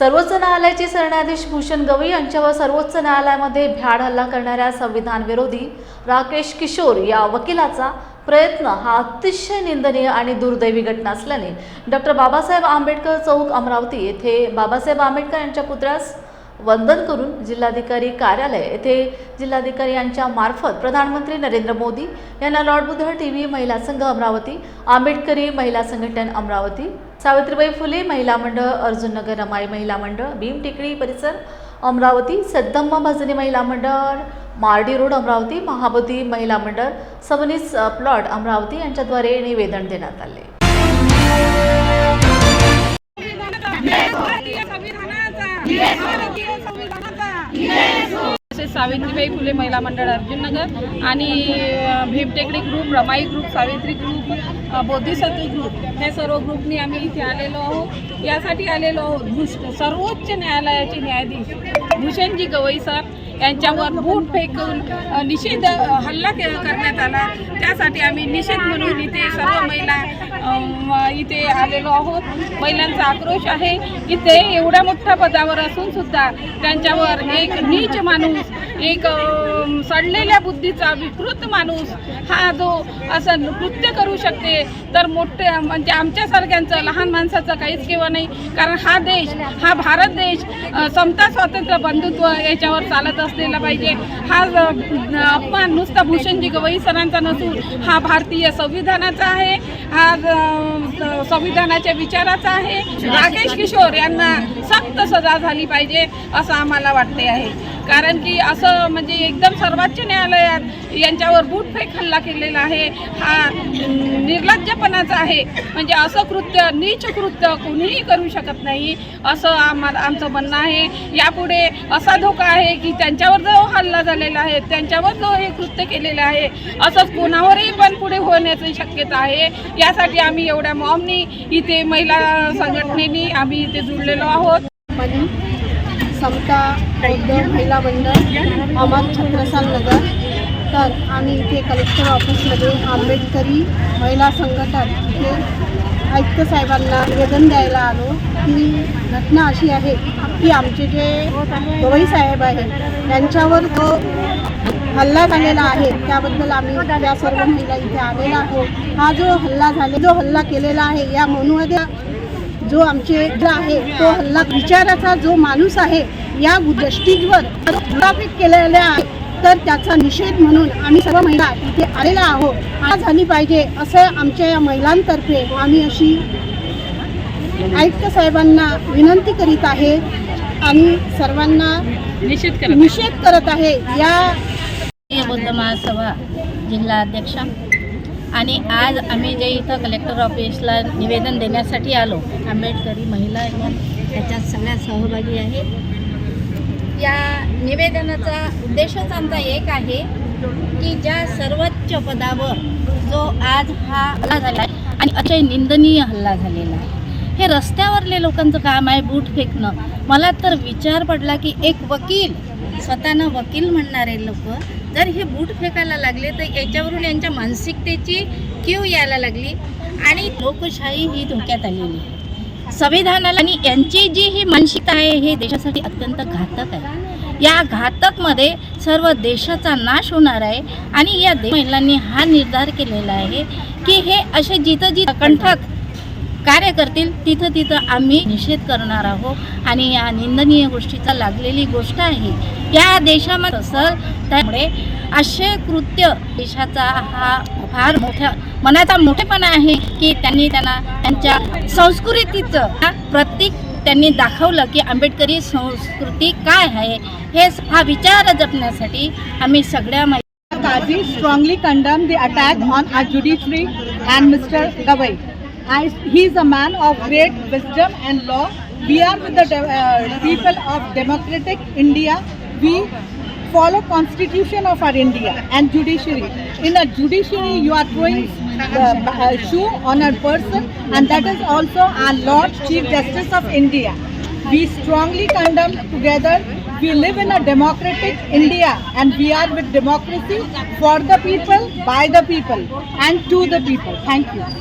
सर्वोच्च न्यायालयाचे सरन्यायाधीश भूषण गवई यांच्यावर सर्वोच्च न्यायालयामध्ये भ्याड हल्ला करणाऱ्या संविधान विरोधी राकेश किशोर या वकिलाचा प्रयत्न हा अतिशय निंदनीय आणि दुर्दैवी घटना असल्याने डॉक्टर बाबासाहेब आंबेडकर चौक अमरावती येथे बाबासाहेब आंबेडकर यांच्या पुतळ्यास वंदन करून जिल्हाधिकारी कार्यालय येथे जिल्हाधिकारी यांच्या मार्फत प्रधानमंत्री नरेंद्र मोदी यांना लॉर्ड बुधळ टी व्ही महिला संघ अमरावती आंबेडकरी महिला संघटन अमरावती सावित्रीबाई फुले महिला मंडळ अर्जुननगर रमाई महिला मंडळ भीम टेकडी परिसर अमरावती सद्दम्मा भजनी महिला मंडळ मार्डी रोड अमरावती महाबोधी महिला मंडळ सबनीस प्लॉट अमरावती यांच्याद्वारे निवेदन देण्यात आले. सावित्रीबाई फुले महिला मंडळ अर्जुननगर आणि Bhimtekdi group Ramai group Savitri group Bodhisattva group हे सर्व ग्रुपनी आम्ही इथे आलेलो आहोत. यासाठी आलेलो आहोत सर्वोच्च न्यायालयाचे न्यायाधीश भूषणजी गवई साहेब. यांच्यावर बूट फेकून निषेध हल्ला के करण्यात आला. त्यासाठी आम्ही निषेध म्हणून इथे सर्व महिला इथे आलेलो आहोत. महिलांचा आक्रोश आहे. की ते एवढ्या मोठ्या पदावर असून सुद्धा त्यांच्यावर एक नीच माणूस एक सडलेल्या बुद्धीचा विकृत माणूस हा जो असं कृत्य करू शकते तर मोठे म्हणजे आमच्यासारख्यांचं लहान माणसाचं काहीच किंवा नाही. कारण हा देश हा भारत देश समता स्वातंत्र्य बंधुत्व याच्यावर चालत असतो. असलेला पाहिजे. हा अपमान नुसता भूषणजी गवई सरांचा नसून हा भारतीय संविधानाचा आहे हा संविधानाच्या विचाराचा आहे. राकेश किशोर यांना सक्त सजा झाली पाहिजे असं आम्हाला वाटते आहे. कारण की असं म्हणजे एकदम सर्वोच्च न्यायालयात यांच्यावर बूटफेक हल्ला केलेला आहे. हा निर्लज्जपणाचा आहे. म्हणजे असं कृत्य नीच कृत्य कोणीही करू शकत नाही असं आम्हाला आमचं म्हणणं आहे. यापुढे असा धोका आहे की त्यांच्यावर जो हल्ला झालेला आहे त्यांच्यावर जो हे कृत्य केलेलं आहे असंच कोणावरही पण पुढे होण्याची शक्यता आहे. यासाठी आम्ही एवढ्या मॉमनी इथे महिला संघटनेनी आम्ही इथे जुळलेलो आहोत. समता बौद्ध महिला मंडळ अहमद छत्रसाल नगर. तर आम्ही इथे कलेक्टर ऑफिसमध्ये आंबेडकरी महिला संघटन इथे आयुक्त साहेबांना निवेदन द्यायला आलो. की घटना अशी आहे की आमचे जे गवई साहेब आहेत त्यांच्यावर जो हल्ला झालेला आहे त्याबद्दल आम्ही त्या सर्व महिला इथे आलेला आहोत. हा जो हल्ला झाले जो हल्ला केलेला आहे या मनुवाद्या जो आमचे जो आहे तो हल्ला विचाराचा जो माणूस आहे या गोष्टींवर स्थापित केलेल्या आहे तर त्याचा निषेध म्हणून आम्ही सर्व महिला इथे आलेला आहोत. आज झाली पाहिजे असं आमच्या या महिलांतर्फे आम्ही अशी आयुक्त साहेबांना विनंती करीत आहे आणि सर्वांना निषेध करत निषेध करत आहे. या बौद्ध महासभा जिल्हा अध्यक्ष आणि आज आम्ही जे इथं कलेक्टर ऑफिसला निवेदन देण्यासाठी आलो. आंबेडकरी महिला या त्याच्यात सगळ्या सहभागी आहेत या निवेदनाचा उद्देशच आमचा एक आहे की ज्या सर्वोच्च पदावर जो आज हा हल्ला झाला आहे आणि अतिशय निंदनीय हल्ला झालेला आहे. हे रस्त्यावरले लोकांचं काम आहे बूट फेकणं. मला तर विचार पडला की एक वकील स्वतःनं वकील म्हणणारे लोक जर हे बूट फेकायला लागले तर याच्यावरून यांच्या मानसिकतेची कीव यायला लागली आणि लोकशाही ही धोक्यात आलेली संविधानाला आणि यांची जी ही मानसिकता आहे हे देशासाठी अत्यंत घातक आहे. या घातकमध्ये सर्व देशाचा नाश होणार आहे आणि या महिलांनी हा निर्धार केलेला आहे की हे असे जिथं जिथं कंठक कार्य करतील तिथं तिथं आम्ही निषेध करणार आहोत. आणि या निंदनीय गोष्टीचा लागलेली गोष्ट आहे. या देशामध्ये असेल त्यामुळे असे कृत्य देशाचा हा फार मोठ्या मनाचा मोठेपणा आहे की त्यांनी त्यांना त्यांच्या संस्कृतीचं हा प्रतीक त्यांनी दाखवलं की आंबेडकरी संस्कृती काय आहे हे हा विचार जपण्यासाठी आम्ही सगळ्या महिला strongly condemn condemn attack on on our and mister Gavai I, he is a man of great wisdom and law. We are with the uh, people of democratic India. We follow constitution of our India and judiciary. In a judiciary, you are throwing the uh, shoe on a person, and that is also our Lord Chief Justice of India. We strongly condemn together. We live in a democratic India and we are with democracy for the people, by the people, and to the people. Thank you.